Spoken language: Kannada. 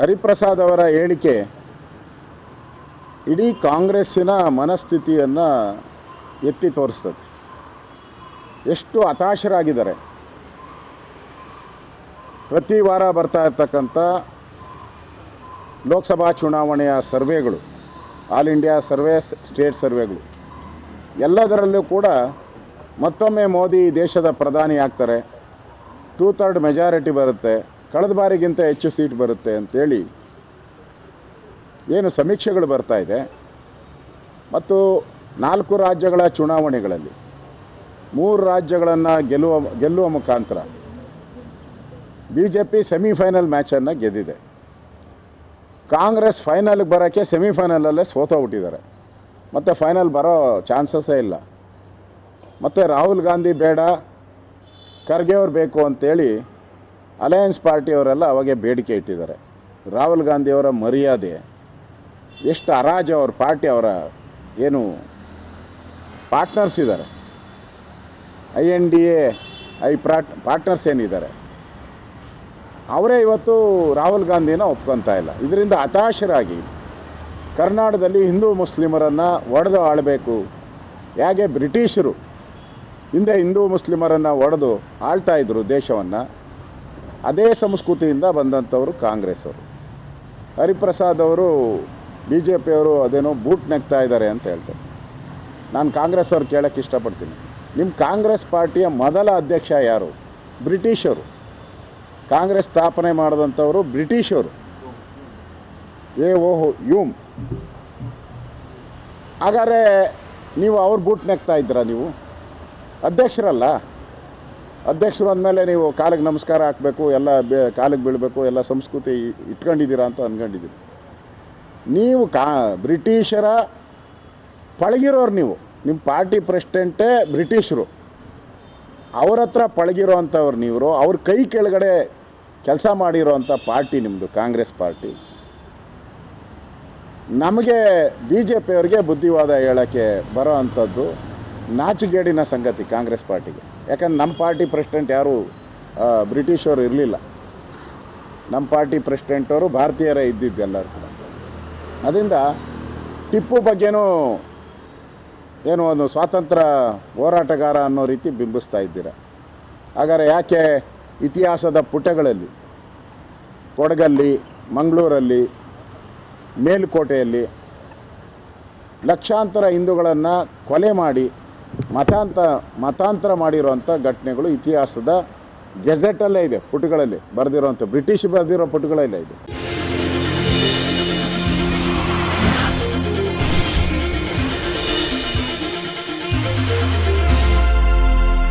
ಹರಿಪ್ರಸಾದ್ ಅವರ ಹೇಳಿಕೆ ಇಡೀ ಕಾಂಗ್ರೆಸ್ಸಿನ ಮನಸ್ಥಿತಿಯನ್ನು ಎತ್ತಿ ತೋರಿಸ್ತದೆ. ಎಷ್ಟು ಹತಾಶರಾಗಿದ್ದಾರೆ. ಪ್ರತಿ ವಾರ ಬರ್ತಾ ಇರ್ತಕ್ಕಂಥ ಲೋಕಸಭಾ ಚುನಾವಣೆಯ ಸರ್ವೆಗಳು, ಆಲ್ ಇಂಡಿಯಾ ಸರ್ವೆ, ಸ್ಟೇಟ್ ಸರ್ವೆಗಳು, ಎಲ್ಲದರಲ್ಲೂ ಕೂಡ ಮತ್ತೊಮ್ಮೆ ಮೋದಿ ದೇಶದ ಪ್ರಧಾನಿ ಆಗ್ತಾರೆ. ಟೂ ಥರ್ಡ್ ಮೆಜಾರಿಟಿ ಬರುತ್ತೆ. ಕಳೆದ ಬಾರಿಗಿಂತ ಹೆಚ್ಚು ಸೀಟ್ ಬರುತ್ತೆ ಅಂತೇಳಿ ಏನು ಸಮೀಕ್ಷೆಗಳು ಬರ್ತಾ ಇದೆ. ಮತ್ತು ನಾಲ್ಕು ರಾಜ್ಯಗಳ ಚುನಾವಣೆಗಳಲ್ಲಿ ಮೂರು ರಾಜ್ಯಗಳನ್ನು ಗೆಲ್ಲುವ ಗೆಲ್ಲುವ ಮುಖಾಂತರ ಬಿ ಜೆ ಪಿ ಸೆಮಿಫೈನಲ್ ಮ್ಯಾಚನ್ನು ಗೆದ್ದಿದೆ. ಕಾಂಗ್ರೆಸ್ ಫೈನಲ್ಗೆ ಬರೋಕ್ಕೆ ಸೆಮಿಫೈನಲಲ್ಲೇ ಸೋತೋಗ್ಬಿಟ್ಟಿದ್ದಾರೆ ಮತ್ತು ಫೈನಲ್ ಬರೋ ಚಾನ್ಸಸ್ಸೇ ಇಲ್ಲ. ಮತ್ತು ರಾಹುಲ್ ಗಾಂಧಿ ಬೇಡ, ಖರ್ಗೆ ಅವ್ರು ಬೇಕು ಅಂತೇಳಿ ಅಲಯನ್ಸ್ ಪಾರ್ಟಿಯವರೆಲ್ಲ ಅವಾಗೆ ಬೇಡಿಕೆ ಇಟ್ಟಿದ್ದಾರೆ. ರಾಹುಲ್ ಗಾಂಧಿಯವರ ಮರ್ಯಾದೆ, ಎಷ್ಟು ಅರಾಜ ಅವ್ರ ಪಾರ್ಟಿ ಅವರ ಏನು ಪಾರ್ಟ್ನರ್ಸ್ ಇದ್ದಾರೆ. I N D A, I ಪ್ರಾಟ್, ಪಾರ್ಟ್ನರ್ಸ್ ಏನಿದ್ದಾರೆ. ಅವರೇ ಇವತ್ತು ರಾಹುಲ್ ಗಾಂಧಿನ ಒಪ್ಕೊತಾ ಇಲ್ಲ. ಇದರಿಂದ ಹತಾಶರಾಗಿ ಕರ್ನಾಟಕದಲ್ಲಿ ಹಿಂದೂ ಮುಸ್ಲಿಮರನ್ನು ಒಡೆದು ಆಳಬೇಕು. ಹೇಗೆ ಬ್ರಿಟಿಷರು ಹಿಂದೆ ಹಿಂದೂ ಮುಸ್ಲಿಮರನ್ನು ಒಡೆದು ಆಳ್ತಾ ಇದ್ದರು ದೇಶವನ್ನು ಅದೇ ಸಂಸ್ಕೃತಿಯಿಂದ ಬಂದಂಥವರು ಕಾಂಗ್ರೆಸ್ ಅವರು. ಹರಿಪ್ರಸಾದ್ ಅವರು ಬಿ ಜೆ ಪಿಯವರು ಅದೇನೋ ಬೂಟ್ ನೆಗ್ತಾ ಇದ್ದಾರೆ ಅಂತ ಹೇಳ್ತಾರೆ. ನಾನು ಕಾಂಗ್ರೆಸ್ ಅವ್ರು ಕೇಳೋಕ್ಕೆ ಇಷ್ಟಪಡ್ತೀನಿ. ನಿಮ್ಮ ಕಾಂಗ್ರೆಸ್ ಪಾರ್ಟಿಯ ಮೊದಲ ಅಧ್ಯಕ್ಷ ಯಾರು? ಬ್ರಿಟಿಷರು ಕಾಂಗ್ರೆಸ್ ಸ್ಥಾಪನೆ ಮಾಡಿದಂಥವರು ಬ್ರಿಟಿಷರು ಏ ಓಹೋ ಯೂಮ್. ಹಾಗಾದರೆ ನೀವು ಅವ್ರು ಬೂಟ್ ನೆಗ್ತಾ ಇದ್ದೀರಾ ನೀವು? ಅಧ್ಯಕ್ಷರಲ್ಲ? ಅಧ್ಯಕ್ಷರು ಅಂದಮೇಲೆ ನೀವು ಕಾಲಿಗೆ ನಮಸ್ಕಾರ ಹಾಕಬೇಕು, ಎಲ್ಲ ಬೇ, ಕಾಲಿಗೆ ಬೀಳಬೇಕು, ಎಲ್ಲ ಸಂಸ್ಕೃತಿ ಇಟ್ಕೊಂಡಿದ್ದೀರಾ ಅಂತ ಅಂದ್ಕೊಂಡಿದ್ದೀರಿ ನೀವು ಕಾ, ಬ್ರಿಟಿಷರ ಪಳಗಿರೋರು ನೀವು. ನಿಮ್ಮ ಪಾರ್ಟಿ ಪ್ರೆಸಿಡೆಂಟೇ ಬ್ರಿಟಿಷರು. ಅವ್ರ ಹತ್ರ ಪಳಗಿರೋ ಅಂಥವ್ರು ನೀವು ಅವ್ರ ಕೈ ಕೆಳಗಡೆ ಕೆಲಸ ಮಾಡಿರೋ ಪಾರ್ಟಿ ನಿಮ್ಮದು ಕಾಂಗ್ರೆಸ್ ಪಾರ್ಟಿ. ನಮಗೆ ಬಿ ಜೆ ಪಿಯವ್ರಿಗೆ ಬುದ್ಧಿವಾದ ಹೇಳೋಕ್ಕೆ ಬರೋ ಅಂಥದ್ದು ನಾಚಿಗೇಡಿನ ಸಂಗತಿ ಕಾಂಗ್ರೆಸ್ ಪಾರ್ಟಿಗೆ. ಯಾಕಂದ್ರೆ ನಮ್ಮ ಪಾರ್ಟಿ ಪ್ರೆಸಿಡೆಂಟ್ ಯಾರು ಬ್ರಿಟಿಷರು ಇರಲಿಲ್ಲ. ನಮ್ಮ ಪಾರ್ಟಿ ಪ್ರೆಸಿಡೆಂಟವರು ಭಾರತೀಯರೇ ಇದ್ದಿದ್ದು ಎಲ್ಲರೂ ಕೂಡ. ಅದರಿಂದ ಟಿಪ್ಪು ಬಗ್ಗೆನೂ ಏನು ಒಂದು ಸ್ವಾತಂತ್ರ್ಯ ಹೋರಾಟಗಾರ ಅನ್ನೋ ರೀತಿ ಬಿಂಬಿಸ್ತಾ ಇದ್ದೀರ. ಹಾಗಾದರೆ ಯಾಕೆ ಇತಿಹಾಸದ ಪುಟಗಳಲ್ಲಿ, ಕೊಡಗಲ್ಲಿ, ಮಂಗಳೂರಲ್ಲಿ, ಮೇಲುಕೋಟೆಯಲ್ಲಿ ಲಕ್ಷಾಂತರ ಹಿಂದೂಗಳನ್ನು ಕೊಲೆ ಮಾಡಿ ಮತಾಂತ ಮತಾಂತರ ಮಾಡಿರುವಂಥ ಘಟನೆಗಳು ಇತಿಹಾಸದ ಗೆಜೆಟಲ್ಲೇ ಇದೆ ಪುಟಗಳಲ್ಲಿ ಬರೆದಿರುವಂಥ ಬ್ರಿಟಿಷ್ ಬರೆದಿರೋ ಪುಟಗಳಲ್ಲೇ ಇದೆ.